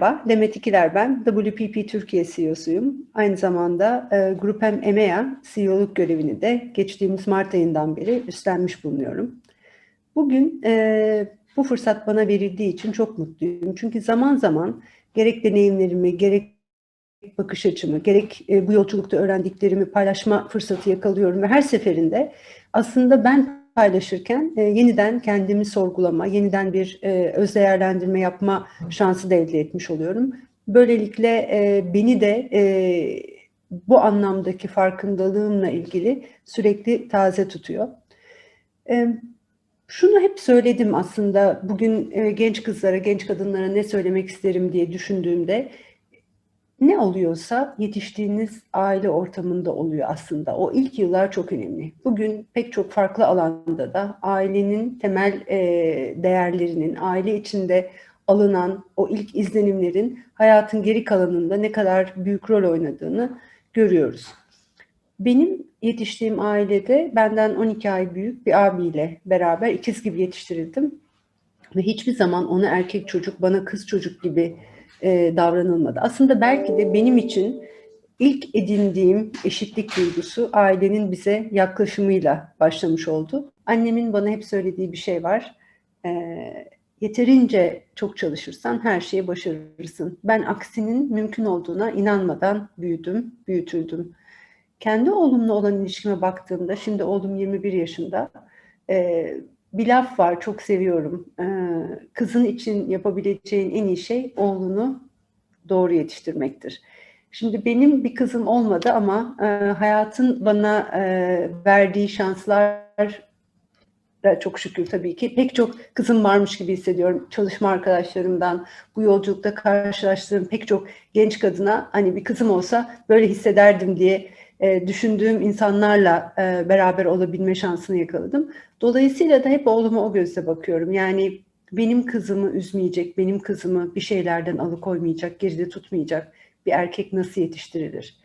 Merhaba, Demet İkiler ben. WPP Türkiye CEO'suyum. Aynı zamanda e, Grupem EMEA CEO'luk görevini de geçtiğimiz Mart ayından beri üstlenmiş bulunuyorum. Bugün e, bu fırsat bana verildiği için çok mutluyum. Çünkü zaman zaman gerek deneyimlerimi, gerek bakış açımı, gerek e, bu yolculukta öğrendiklerimi paylaşma fırsatı yakalıyorum ve her seferinde aslında ben paylaşırken e, yeniden kendimi sorgulama, yeniden bir e, öz değerlendirme yapma şansı da elde etmiş oluyorum. Böylelikle e, beni de e, bu anlamdaki farkındalığımla ilgili sürekli taze tutuyor. E, şunu hep söyledim aslında bugün e, genç kızlara, genç kadınlara ne söylemek isterim diye düşündüğümde ne oluyorsa yetiştiğiniz aile ortamında oluyor aslında. O ilk yıllar çok önemli. Bugün pek çok farklı alanda da ailenin temel e, değerlerinin, aile içinde alınan o ilk izlenimlerin hayatın geri kalanında ne kadar büyük rol oynadığını görüyoruz. Benim yetiştiğim ailede benden 12 ay büyük bir abiyle beraber ikiz gibi yetiştirildim. Ve hiçbir zaman ona erkek çocuk, bana kız çocuk gibi e, davranılmadı. Aslında belki de benim için ilk edindiğim eşitlik duygusu ailenin bize yaklaşımıyla başlamış oldu. Annemin bana hep söylediği bir şey var. E, yeterince çok çalışırsan her şeyi başarırsın. Ben aksinin mümkün olduğuna inanmadan büyüdüm, büyütüldüm. Kendi oğlumla olan ilişkime baktığımda, şimdi oğlum 21 yaşında, e, bir laf var çok seviyorum. Ee, kızın için yapabileceğin en iyi şey oğlunu doğru yetiştirmektir. Şimdi benim bir kızım olmadı ama e, hayatın bana e, verdiği şanslar çok şükür tabii ki pek çok kızım varmış gibi hissediyorum. Çalışma arkadaşlarımdan, bu yolculukta karşılaştığım pek çok genç kadına hani bir kızım olsa böyle hissederdim diye e, düşündüğüm insanlarla e, beraber olabilme şansını yakaladım. Dolayısıyla da hep oğluma o gözle bakıyorum. Yani benim kızımı üzmeyecek, benim kızımı bir şeylerden alıkoymayacak, geride tutmayacak bir erkek nasıl yetiştirilir?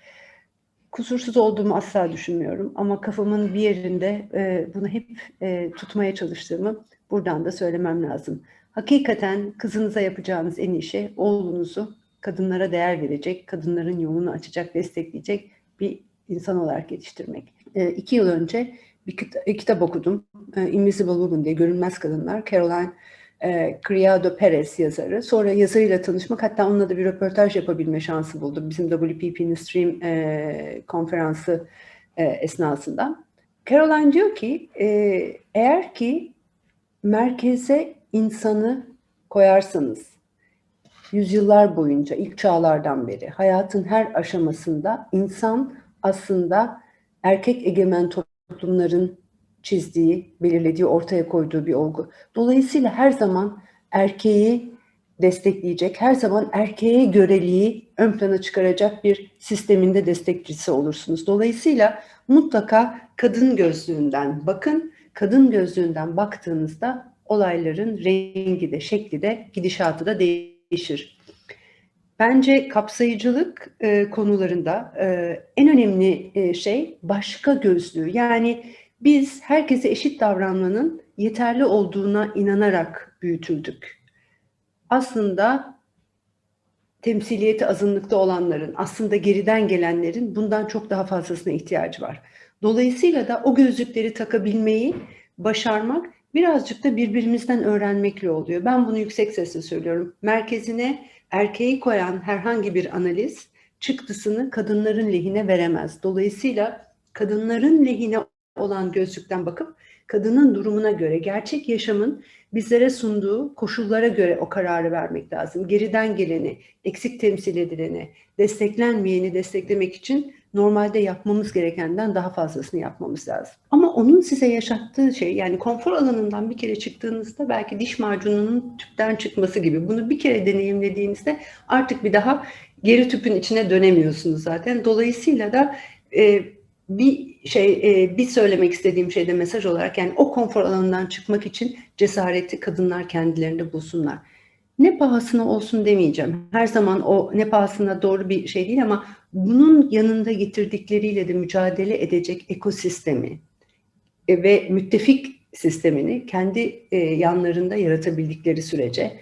Kusursuz olduğumu asla düşünmüyorum ama kafamın bir yerinde e, bunu hep e, tutmaya çalıştığımı buradan da söylemem lazım. Hakikaten kızınıza yapacağınız en iyi şey oğlunuzu kadınlara değer verecek, kadınların yolunu açacak, destekleyecek bir insan olarak yetiştirmek. E, iki yıl önce bir kita- kitap okudum. E, Invisible Woman diye Görünmez Kadınlar. Caroline e, Criado Perez yazarı. Sonra yazarıyla tanışmak hatta onunla da bir röportaj yapabilme şansı buldum. Bizim WPP'nin Stream e, konferansı e, esnasında. Caroline diyor ki e, eğer ki merkeze insanı koyarsanız yüzyıllar boyunca ilk çağlardan beri hayatın her aşamasında insan aslında erkek egemen toplumların çizdiği, belirlediği, ortaya koyduğu bir olgu. Dolayısıyla her zaman erkeği destekleyecek, her zaman erkeğe göreliği ön plana çıkaracak bir sisteminde destekçisi olursunuz. Dolayısıyla mutlaka kadın gözlüğünden bakın. Kadın gözlüğünden baktığınızda olayların rengi de, şekli de, gidişatı da değişir. Bence kapsayıcılık e, konularında e, en önemli e, şey başka gözlüğü. Yani biz herkese eşit davranmanın yeterli olduğuna inanarak büyütüldük. Aslında temsiliyeti azınlıkta olanların, aslında geriden gelenlerin bundan çok daha fazlasına ihtiyacı var. Dolayısıyla da o gözlükleri takabilmeyi başarmak birazcık da birbirimizden öğrenmekle oluyor. Ben bunu yüksek sesle söylüyorum. Merkezine erkeği koyan herhangi bir analiz çıktısını kadınların lehine veremez. Dolayısıyla kadınların lehine olan gözlükten bakıp kadının durumuna göre gerçek yaşamın bizlere sunduğu koşullara göre o kararı vermek lazım. Geriden geleni, eksik temsil edileni, desteklenmeyeni desteklemek için normalde yapmamız gerekenden daha fazlasını yapmamız lazım. Ama onun size yaşattığı şey yani konfor alanından bir kere çıktığınızda belki diş macununun tüpten çıkması gibi bunu bir kere deneyimlediğinizde artık bir daha geri tüpün içine dönemiyorsunuz zaten. Dolayısıyla da e, bir şey e, bir söylemek istediğim şeyde mesaj olarak yani o konfor alanından çıkmak için cesareti kadınlar kendilerinde bulsunlar. Ne pahasına olsun demeyeceğim. Her zaman o ne pahasına doğru bir şey değil ama bunun yanında getirdikleriyle de mücadele edecek ekosistemi ve müttefik sistemini kendi e, yanlarında yaratabildikleri sürece